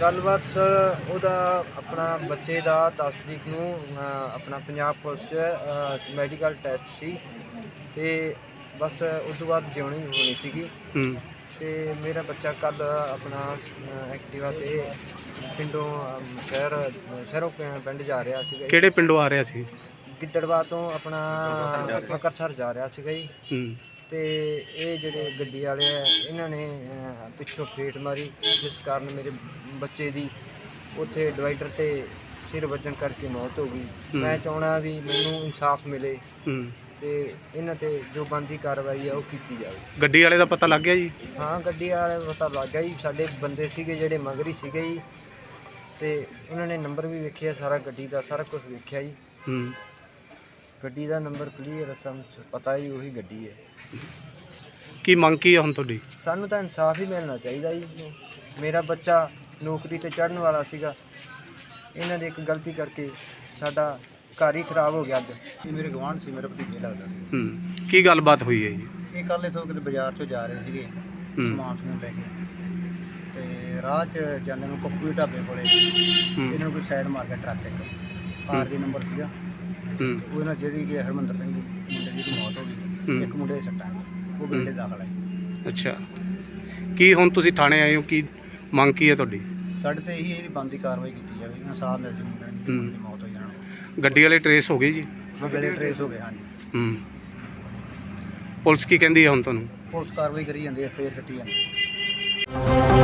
ਗੱਲਬਾਤ ਸਰ ਉਹਦਾ ਆਪਣਾ ਬੱਚੇ ਦਾ 10 ਤਰੀਕ ਨੂੰ ਆਪਣਾ ਪੰਜਾਬ ਪੁਲਿਸ 'ਚ ਮੈਡੀਕਲ ਟੈਸਟ ਸੀ। ਤੇ ਬਸ ਉਸ ਤੋਂ ਬਾਅਦ ਜਿਉਣੀ ਹੋਣੀ ਸੀਗੀ। ਹੂੰ। ਤੇ ਮੇਰਾ ਬੱਚਾ ਕੱਲ ਆਪਣਾ ਐਕਟਿਵਾ ਤੇ ਪਿੰਡੋਂ ਸ਼ਹਿਰ ਸ਼ਹਿਰੋਂ ਪਿੰਡ ਜਾ ਰਿਹਾ ਸੀਗਾ ਜੀ। ਕਿਹੜੇ ਪਿੰਡੋਂ ਆ ਰਿਹਾ ਸੀ? ਗਿੱਦੜਵਾ ਤੋਂ ਆਪਣਾ ਫਕਰਸਰ ਜਾ ਰਿਹਾ ਸੀਗਾ ਜੀ। ਹੂੰ। ਤੇ ਇਹ ਜਿਹੜੇ ਗੱਡੀ ਵਾਲੇ ਆ ਇਹਨਾਂ ਨੇ ਅਹ, ਪਿੱਛੋਂ ਫੇਟ ਮਾਰੀ ਜਿਸ ਕਾਰਨ ਮੇਰੇ ਬੱਚੇ ਦੀ ਉੱਥੇ ਡਿਵਾਈਡਰ ਤੇ ਸਿਰ ਵੱਜਣ ਕਰਕੇ ਮੌਤ ਹੋ ਗਈ। ਮੈਂ ਚਾਹਣਾ ਵੀ ਮੈਨੂੰ ਇਨਸਾਫ ਮਿਲੇ ਹੂੰ। ਤੇ ਇਹਨਾਂ ਤੇ ਜੋ ਬੰਦੀ ਕਾਰਵਾਈ ਆ ਉਹ ਕੀਤੀ ਜਾਵੇ। ਗੱਡੀ ਵਾਲੇ ਦਾ ਪਤਾ ਲੱਗ ਗਿਆ ਜੀ? ਹਾਂ ਗੱਡੀ ਵਾਲੇ ਨੂੰ ਪਤਾ ਲੱਗ ਗਿਆ ਜੀ। ਸਾਡੇ ਬੰਦੇ ਸੀਗੇ ਜਿਹੜੇ ਮਗਰੀ ਸੀਗੇ ਜੀ। ਤੇ ਉਹਨਾਂ ਨੇ ਨੰਬਰ ਵੀ ਵੇਖਿਆ ਸਾਰਾ ਗੱਡੀ ਦਾ ਸਾਰਾ ਕੁਝ ਵੇਖਿਆ ਜੀ। ਹੂੰ। ਗੱਡੀ ਦਾ ਨੰਬਰ ਕਲੀਅਰ ਸਮ ਪਤਾ ਹੀ ਉਹੀ ਗੱਡੀ ਹੈ। ਕੀ ਮੰਗ ਕੀ ਹੁਣ ਤੁਹਾਡੀ? ਸਾਨੂੰ ਤਾਂ ਇਨਸਾਫ ਹੀ ਮਿਲਣਾ ਚਾਹੀਦਾ ਜੀ। ਮੇਰਾ ਬੱਚਾ ਨੌਕਰੀ ਤੇ ਚੜਨ ਵਾਲਾ ਸੀਗਾ। ਇਹਨਾਂ ਦੇ ਇੱਕ ਗਲਤੀ ਕਰਕੇ ਸਾਡਾ ਘਰ ਹੀ ਖਰਾਬ ਹੋ ਗਿਆ ਅੱਜ। ਇਹ ਮੇਰੇ ਗਵਾਂਢ ਸੀ ਮੇਰਾ ਭਤੀਜੇ ਲੱਗਦਾ ਹੂੰ ਕੀ ਗੱਲਬਾਤ ਹੋਈ ਹੈ ਜੀ? ਇਹ ਕੱਲ੍ਹ ਇੱਥੋਂ ਕਿਤੇ ਬਾਜ਼ਾਰ ਚੋਂ ਜਾ ਰਹੇ ਸੀਗੇ ਹੂੰ। ਸਮਾਨ ਸਮੂਨ ਲੈ ਕੇ। ਤੇ ਰਾਹ 'ਚ ਜਾਂਦੇ ਨੂੰ ਦੇ ਢਾਬੇ ਕੋਲੇ ਹੂੰ। ਇਹਨਾਂ ਨੂੰ ਕੋਈ ਸਾਈਡ ਮਾਰ ਗਿਆ ਟਰੱਕ ਇੱਕ। ਆਰ ਦੀ ਨੰਬਰ ਸੀਗਾ। ਹੂੰ। ਉਹਦੇ ਨਾਲ ਜਿਹੜੀ ਕਿ ਹਰਮੰਦਰ ਸਿੰਘ ਦੀ ਮੁੰਡੇ ਦੀ ਮੌਤ ਹੋ ਹੂੰ। ਗਈ ਇੱਕ ਮੁੰਡੇ ਦੇ ਸੱਟਾਂ ਉਹ ਬਿਲਡੇ ਦਾਖਲ ਹੈ ਅੱਛਾ। ਕੀ ਹੁਣ ਤੁਸੀਂ ਥਾਣੇ ਆਏ ਹੋ? ਕੀ ਮੰਗ ਕੀ ਹੈ ਤੁਹਾਡੀ? ਸਾਡੇ ਤੇ ਇਹੀ ਜਿਹੜੀ ਬੰਦੀ ਕਾਰਵਾਈ ਕੀਤੀ ਜਾਵੇ ਇਨਸਾਫ ਮਿਲ ਜੇ ਮੁੰਡੇ ਦੀ ਹੂੰ। ਮੌਤ ਹੋਈ ਜਾਣਾ। ਗੱਡੀ ਵਾਲੇ ਟਰੇਸ ਹੋ ਗਏ ਜੀ? ਬਿਲਡੇ ਟਰੇਸ ਹੋ ਗਏ ਹਾਂਜੀ। ਹੂੰ। ਪੁਲਿਸ ਕੀ ਕਹਿੰਦੀ ਹੈ ਹੁਣ ਤੁਹਾਨੂੰ? ਪੁਲਿਸ ਕਾਰਵਾਈ ਕਰੀ ਜਾਂਦੀ ਹੈ ਫੇਰ ਕੱਟੀ ਜਾਂਦੀ ਹੈ।